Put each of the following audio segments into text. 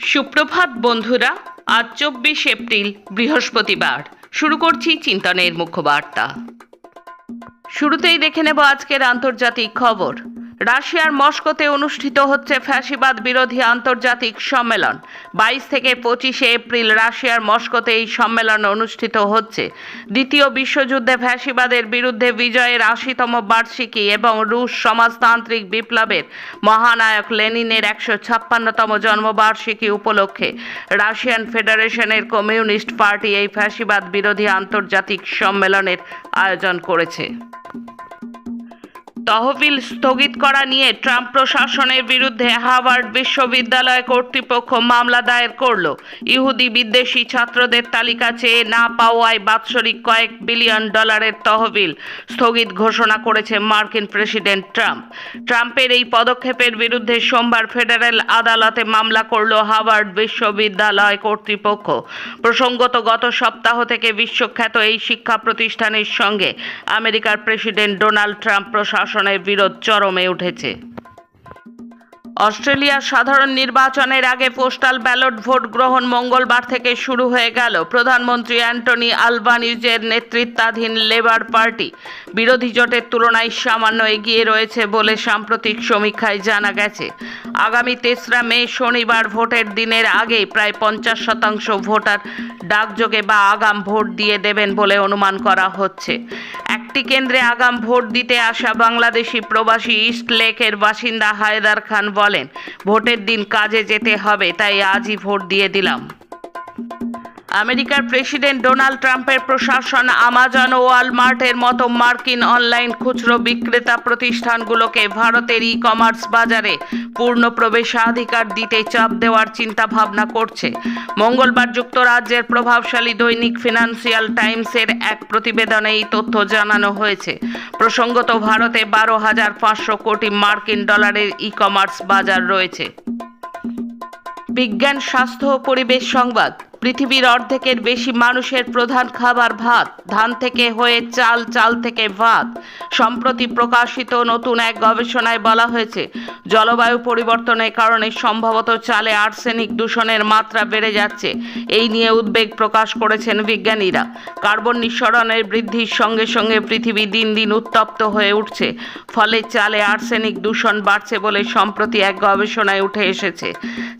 সুপ্রভাত বন্ধুরা, আজ চব্বিশ এপ্রিল, বৃহস্পতিবার। শুরু করছি চিন্তনের মুখ্য বার্তা শুরুতেই দেখে নেব আজকের আন্তর্জাতিক খবর। রাশিয়ার মস্কোতে অনুষ্ঠিত হচ্ছে ফ্যাসিবাদ বিরোধী আন্তর্জাতিক সম্মেলন। বাইশ থেকে পঁচিশে এপ্রিল রাশিয়ার মস্কোতে এই সম্মেলন অনুষ্ঠিত হচ্ছে। দ্বিতীয় বিশ্বযুদ্ধে ফ্যাসিবাদের বিরুদ্ধে বিজয়ের আশিতম বার্ষিকী এবং রুশ সমাজতান্ত্রিক বিপ্লবের মহানায়ক লেনিনের একশো ছাপ্পান্নতম জন্মবার্ষিকী উপলক্ষে রাশিয়ান ফেডারেশনের কমিউনিস্ট পার্টি এই ফ্যাসিবাদ বিরোধী আন্তর্জাতিক সম্মেলনের আয়োজন করেছে। তহবিল স্থগিত করা নিয়ে ট্রাম্প প্রশাসনের বিরুদ্ধে হার্ভার্ড বিশ্ববিদ্যালয় কর্তৃপক্ষ মামলা দায়ের করল। ইহুদি বিদ্বেষী ছাত্রদের তালিকা চেয়ে না পাওয়ায় বাৎসরিক কয়েক বিলিয়ন ডলারের তহবিল স্থগিত ঘোষণা করেছে মার্কিন প্রেসিডেন্ট ট্রাম্প। ট্রাম্পের এই পদক্ষেপের বিরুদ্ধে সোমবার ফেডারেল আদালতে মামলা করল হার্ভার্ড বিশ্ববিদ্যালয় কর্তৃপক্ষ। প্রসঙ্গত, গত সপ্তাহ থেকে বিশ্বখ্যাত এই শিক্ষা প্রতিষ্ঠানের সঙ্গে আমেরিকার প্রেসিডেন্ট ডোনাল্ড ট্রাম্প প্রশাসনের বিরোধ চরমে উঠেছে। অস্ট্রেলিয়ার সাধারণ নির্বাচনের আগে পোস্টাল ব্যালট ভোট গ্রহণ মঙ্গলবার থেকে শুরু হয়ে গেল। প্রধানমন্ত্রী অ্যান্টনি আলবানিজের নেতৃত্বাধীন লেবার পার্টি। বিরোধী জোটের তুলনায় সামান্য এগিয়ে রয়েছে বলে সাম্প্রতিক সমীক্ষায় জানা গেছে। আগামী তেসরা মে শনিবার ভোটের দিনের আগে প্রায় পঞ্চাশ শতাংশ ভোটার ডাকযোগে বা আগাম ভোট দিয়ে দেবেন বলে অনুমান করা হচ্ছে। একটি কেন্দ্রে আগাম ভোট দিতে আসা বাংলাদেশি প্রবাসী ইস্ট লেকের বাসিন্দা হায়দার খান বলেন, ভোটের দিন কাজে যেতে হবে, তাই আজই ভোট দিয়ে দিলাম। আমেরিকার প্রেসিডেন্ট ডোনাল্ড ট্রাম্পের প্রশাসন আমাজন ওয়ালমার্টের মতো মার্কিন অনলাইন খুচরো বিক্রেতা প্রতিষ্ঠানগুলোকে ভারতের ই কমার্স বাজারে পূর্ণ প্রবেশাধিকার দিতে চাপ দেওয়ার চিন্তা ভাবনা করছে। মঙ্গলবার যুক্তরাজ্যের প্রভাবশালী দৈনিক ফিনান্সিয়াল টাইমসের এক প্রতিবেদনে এই তথ্য জানানো হয়েছে। প্রসঙ্গত, ভারতে বারো হাজার পাঁচশো কোটি মার্কিন ডলারের ই কমার্স বাজার রয়েছে। বিজ্ঞান, স্বাস্থ্য ও পরিবেশ সংবাদ। পৃথিবীর অর্ধেকের বেশি মানুষের প্রধান খাবার ভাত, ধান থেকে হয়ে চাল চাল থেকে ভাত। সম্প্রতি প্রকাশিত নতুন এক গবেষণায় বলা হয়েছে, জলবায়ু পরিবর্তনের কারণে সম্ভবত চালে আর্সেনিক দূষণের মাত্রা বেড়ে যাচ্ছে। এই নিয়ে উদ্বেগ প্রকাশ করেছেন বিজ্ঞানীরা। কার্বন নিঃসরণের বৃদ্ধির সঙ্গে সঙ্গে পৃথিবী দিন দিন উত্তপ্ত হয়ে উঠছে, ফলে চালে আর্সেনিক দূষণ বাড়ছে বলে সম্প্রতি এক গবেষণায় উঠে এসেছে।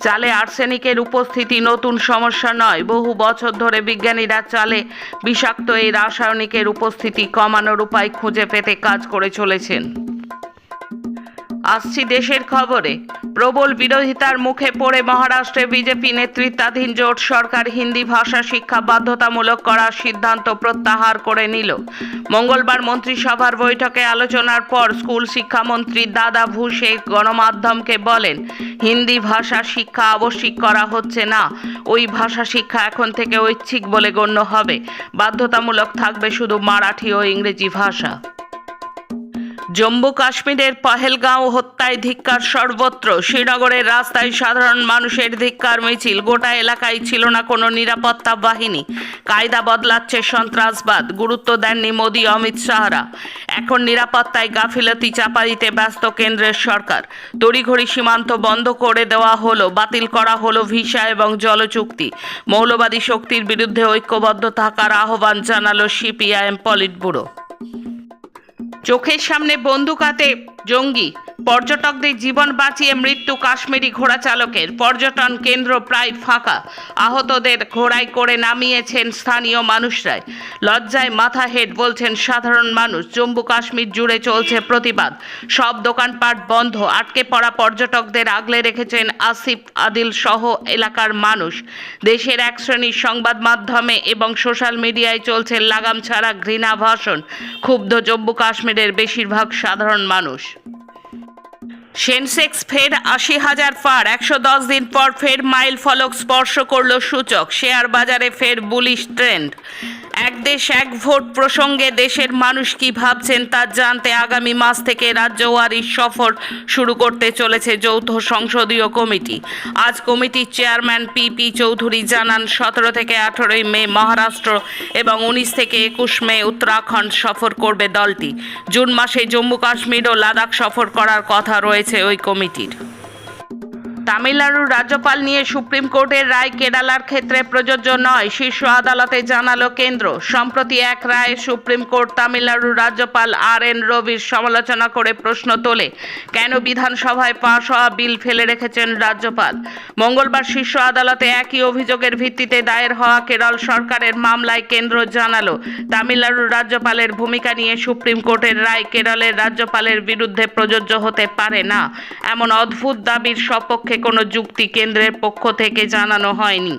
চালে আর্সেনিকের উপস্থিতি নতুন সমস্যা নয় বহু বছর ধরে বিজ্ঞানীরা চালে বিষাক্ত এই রাসায়নিকের উপস্থিতি কমানোর উপায় খুঁজে পেতে কাজ করে চলেছেন। আসছি দেশের খবরে। প্রবল বিরোধিতার মুখে পড়ে মহারাষ্ট্রে বিজেপি নেতৃত্বাধীন জোট সরকার হিন্দি ভাষা শিক্ষা বাধ্যতামূলক করার সিদ্ধান্ত প্রত্যাহার করে নিল। মঙ্গলবার মন্ত্রিসভার বৈঠকে আলোচনার পর স্কুল শিক্ষামন্ত্রী দাদা ভূষে গণমাধ্যমকে বলেন, হিন্দি ভাষা শিক্ষা আবশ্যিক করা হচ্ছে না। ওই ভাষা শিক্ষা এখন থেকে ঐচ্ছিক বলে গণ্য হবে। বাধ্যতামূলক থাকবে শুধু মারাঠি ও ইংরেজি ভাষা। জম্মু কাশ্মীরের পহেলগাঁও হত্যায় ধিক্কার সর্বত্র। শ্রীনগরের রাস্তায় সাধারণ মানুষের ধিক্কার মিছিল। গোটা এলাকায় ছিল না কোনো নিরাপত্তা বাহিনী। কায়দা বদলাচ্ছে সন্ত্রাসবাদ। গুরুত্ব দেননি মোদী, অমিত শাহরা। এখন নিরাপত্তায় গাফিলতি চাপা দিতে ব্যস্ত কেন্দ্রের সরকার। তড়িঘড়ি সীমান্ত বন্ধ করে দেওয়া হলো, বাতিল করা হলো ভিসা এবং জল চুক্তি মৌলবাদী শক্তির বিরুদ্ধে ঐক্যবদ্ধ থাকার আহ্বান জানালো সিপিআইএম পলিট ব্যুরো চোখের সামনে বন্দুক হাতে জঙ্গি। পর্যটকদের জীবন বাঁচিয়ে মৃত্যু কাশ্মীরি ঘোড়া চালকের। পর্যটন কেন্দ্র প্রায় ফাঁকা। আহতদের ঘোড়ায় করে নামিয়েছেন স্থানীয় মানুষরাই। লজ্জায় মাথা হেড বলছেন সাধারণ মানুষ। জম্মু কাশ্মীর জুড়ে চলছে প্রতিবাদ। সব দোকানপাট বন্ধ। আটকে পড়া পর্যটকদের আগলে রেখেছেন আসিফ আদিল সহ এলাকার মানুষ। দেশের এক শ্রেণির সংবাদ মাধ্যমে এবং সোশ্যাল মিডিয়ায় চলছে লাগাম ছাড়া ঘৃণা ভাষণ। ক্ষুব্ধ জম্মু কাশ্মীরের বেশিরভাগ সাধারণ মানুষ। সেনসেক্স ফের আশি হাজার পার। একশো দশ দিন পর ফের মাইল ফলক স্পর্শ করল সূচক। শেয়ার বাজারে ফের বুলিশ ট্রেন্ড। এক দেশ এক ভোট প্রসঙ্গে দেশের মানুষ কি ভাবছেন তা জানতে আগামী মাস থেকে রাজ্যওয়ারি সফর শুরু করতে চলেছে যৌথ সংসদীয় কমিটি। আজ কমিটির চেয়ারম্যান পি পি চৌধুরী জানান, সতেরো থেকে আঠেরোই মে মহারাষ্ট্র এবং উনিশ থেকে একুশ মে উত্তরাখণ্ড সফর করবে দলটি। জুন মাসে জম্মু কাশ্মীর ও লাদাখ সফর করার কথা রয়েছে ওই কমিটির। তামিলনাড়ুর রাজ্যপাল নিয়ে সুপ্রিম কোর্টের রায় কেরালার ক্ষেত্রে প্রযোজ্য নয়, শীর্ষ আদালতে জানালো কেন্দ্র। সম্প্রতি এক রায়ে সুপ্রিম কোর্ট তামিলনাড়ুর রাজ্যপাল আর এন রবির সমালোচনা করে প্রশ্ন তোলে, কেন বিধানসভায় পাশ হওয়া বিল ফেলে রেখেছেন রাজ্যপাল? মঙ্গলবার শীর্ষ আদালতে একই অভিযোগের ভিত্তিতে দায়ের হওয়া কেরল সরকারের মামলায় কেন্দ্র জানালো, তামিলনাড়ুর রাজ্যপালের ভূমিকা নিয়ে সুপ্রিম কোর্টের রায় কেরলের রাজ্যপালের বিরুদ্ধে প্রযোজ্য হতে পারে না। এমন অদ্ভুত দাবির সপক্ষে কোনো যুক্তি কেন্দ্রের পক্ষ থেকে জানানো হয়নি।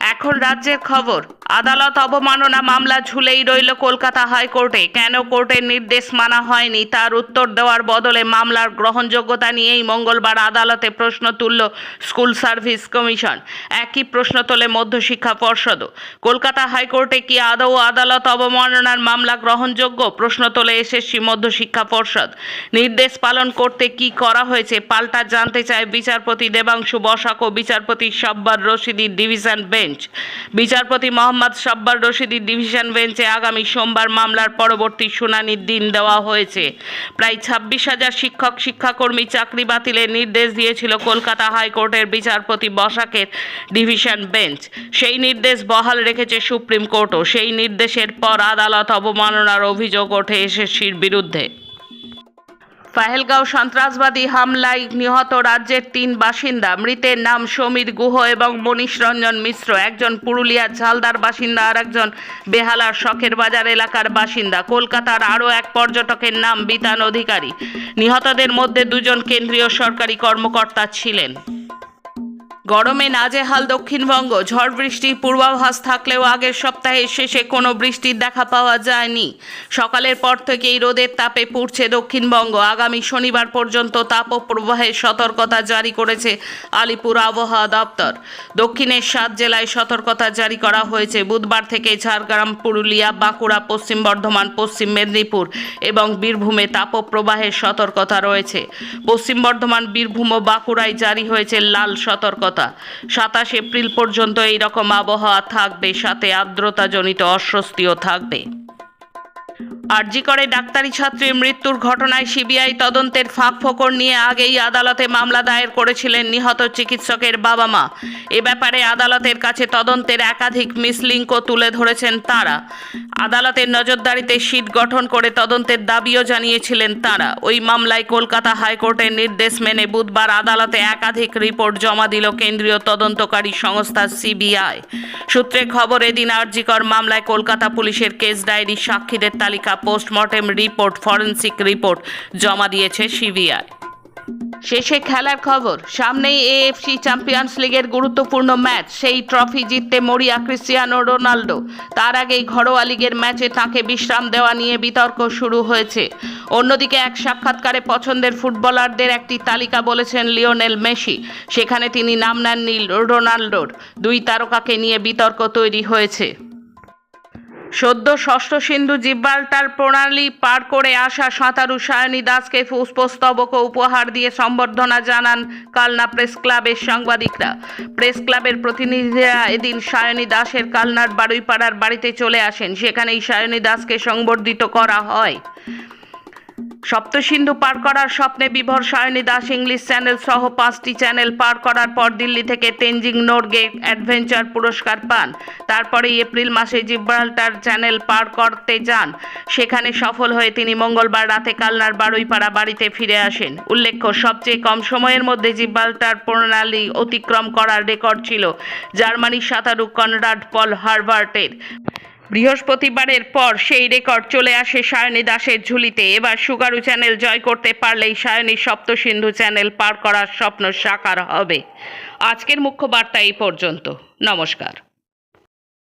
এখন রাজ্যের খবর। আদালত অবমাননা মামলা ঝুলেই রইল কলকাতা হাইকোর্টে। কেন কোর্টের নির্দেশ মানা হয়নি? তার উত্তর দেওয়ার বদলে মামলার গ্রহণযোগ্যতা নিয়েই মঙ্গলবার আদালতে প্রশ্ন তুলল স্কুল সার্ভিস কমিশন। একই প্রশ্ন তোলে মধ্যশিক্ষা পর্ষদও। কলকাতা হাইকোর্টে কি আদৌ আদালত অবমাননার মামলা গ্রহণযোগ্য? প্রশ্ন তোলে এসএসসি মধ্যশিক্ষা পর্ষদ। নির্দেশ পালন করতে কি করা হয়েছে? পাল্টা জানতে চায় বিচারপতি দেবাংশু বসাক ও বিচারপতি সাব্বার রশিদির ডিভিশন বেঞ্চ। বিচারপতি মোহাম্মদ সাব্বার রশিদির ডিভিশন বেঞ্চে আগামী সোমবার মামলার পরবর্তী শুনানির দিন দেওয়া হয়েছে। প্রায় ছাব্বিশ হাজার শিক্ষক, শিক্ষাকর্মী চাকরি বাতিলের নির্দেশ দিয়েছিল কলকাতা হাইকোর্টের বিচারপতি বসাকের ডিভিশন বেঞ্চ। সেই নির্দেশ বহাল রেখেছে সুপ্রিম কোর্টও। সেই নির্দেশের পর আদালত অবমাননার অভিযোগ ওঠে এসএসসির বিরুদ্ধে। পাহেলগাঁও সন্ত্রাসবাদী হামলায় নিহত রাজ্যের তিন বাসিন্দা। মৃতের নাম সমীর গুহ এবং মনীষ রঞ্জন মিশ্র। একজন পুরুলিয়ার ঝালদার বাসিন্দা আর একজন বেহালার শখের বাজার এলাকার বাসিন্দা। কলকাতার আরও এক পর্যটকের নাম বিতান অধিকারী। নিহতদের মধ্যে দুজন কেন্দ্রীয় সরকারি কর্মকর্তা ছিলেন। গরমে নাজেহাল দক্ষিণবঙ্গ। ঝড় বৃষ্টির পূর্বাভাস থাকলেও আগের সপ্তাহের শেষে কোনো বৃষ্টির দেখা পাওয়া যায়নি। সকালের পর থেকেই রোদের তাপে পুড়ছে দক্ষিণবঙ্গ। আগামী শনিবার পর্যন্ত তাপপ্রবাহের সতর্কতা জারি করেছে আলিপুর আবহাওয়া দপ্তর। দক্ষিণের সাত জেলায় সতর্কতা জারি করা হয়েছে। বুধবার থেকে ঝাড়গ্রাম, পুরুলিয়া, বাঁকুড়া, পশ্চিম বর্ধমান, পশ্চিম মেদিনীপুর এবং বীরভূমে তাপপ্রবাহের সতর্কতা রয়েছে। পশ্চিম বর্ধমান, বীরভূম ও বাঁকুড়ায় জারি হয়েছে লাল সতর্কতা। সাতাশ এপ্রিল পর্যন্ত এই রকম আবহাওয়া থাকবে সাথে আর্দ্রতাজনিত অস্বস্তিও থাকবে। আরজি করে ডাক্তারি ছাত্রীর মৃত্যুর ঘটনায় সিবিআই তদন্তের ফাঁক ফোকর নিয়ে আগেই আদালতে মামলা দায়ের করেছিলেন নিহত চিকিৎসকের বাবা মা। এ ব্যাপারে আদালতের কাছে তদন্তের একাধিক মিসলিঙ্কও তুলে ধরেছেন তারা। আদালতের নজরদারিতে সিট গঠন করে তদন্তের দাবিও জানিয়েছিলেন তারা। ওই মামলায় কলকাতা হাইকোর্টের নির্দেশ মেনে বুধবার আদালতে একাধিক রিপোর্ট জমা দিল কেন্দ্রীয় তদন্তকারী সংস্থা সিবিআই। সূত্রে খবর, এদিন আরজিকর মামলায় কলকাতা পুলিশের কেস ডায়েরি সাক্ষীদের তালিকা পোস্টমর্টেম রিপোর্ট, ফরেন্সিক রিপোর্ট জমা দিয়েছে সিবিআই। শেষে খেলার খবর, সামনেই এএফসি চ্যাম্পিয়ন্স লিগের গুরুত্বপূর্ণ ম্যাচ, সেই ট্রফি জিততে মরিয়া ক্রিস্টিয়ানো রোনাল্ডো তার আগেই ঘরোয়া লিগের ম্যাচে তাকে বিশ্রাম দেওয়া নিয়ে বিতর্ক শুরু হয়েছে। অন্যদিকে এক সাক্ষাৎকারে পছন্দের ফুটবলারদের একটি তালিকা বলেছেন লিওনেল মেসি। সেখানে তিনি নাম নেননি রোনাল্ডোর দুই তারকাকে নিয়ে বিতর্ক তৈরি হয়েছে। সদ্য ষষ্ঠ সিন্ধু জিব্বালটার প্রণালী পার করে আসা সাঁতারু সায়নী দাসকে পুষ্পস্তবক উপহার দিয়ে সম্বর্ধনা জানান কালনা প্রেস ক্লাবের সাংবাদিকরা। প্রেস ক্লাবের প্রতিনিধিরা এদিন সায়নী দাসের কালনার বারুইপাড়ার বাড়িতে চলে আসেন। সেখানেই সায়নী দাসকে সংবর্ধিত করা হয়। সপ্তসিন্ধু পার করার স্বপ্নে বিভোর সায়নী দাস ইংলিশ চ্যানেল সহ পাঁচটি চ্যানেল পার করার পর দিল্লি থেকে তেনজিং নোরগে অ্যাডভেঞ্চার পুরস্কার পান। তারপরে এপ্রিল মাসে জিব্রাল্টার চ্যানেল পার করতে যান। সেখানে সফল হয়ে তিনি মঙ্গলবার রাতে কালনার বারুইপাড়া বাড়িতে ফিরে আসেন। উল্লেখ্য, সবচেয়ে কম সময়ের মধ্যে জিব্রাল্টার প্রণালী অতিক্রম করার রেকর্ড ছিল জার্মানির সাঁতারু কনরাড পল হারভার্টের। বৃহস্পতিবারের পর সেই রেকর্ড চলে আসে সায়নী দাসের ঝুলিতে। এবার সুগারু চ্যানেল জয় করতে পারলেই সায়নী সপ্তসিন্ধু চ্যানেল পার করার স্বপ্ন সাকার হবে। আজকের মুখ্য বার্তা এই পর্যন্ত। নমস্কার।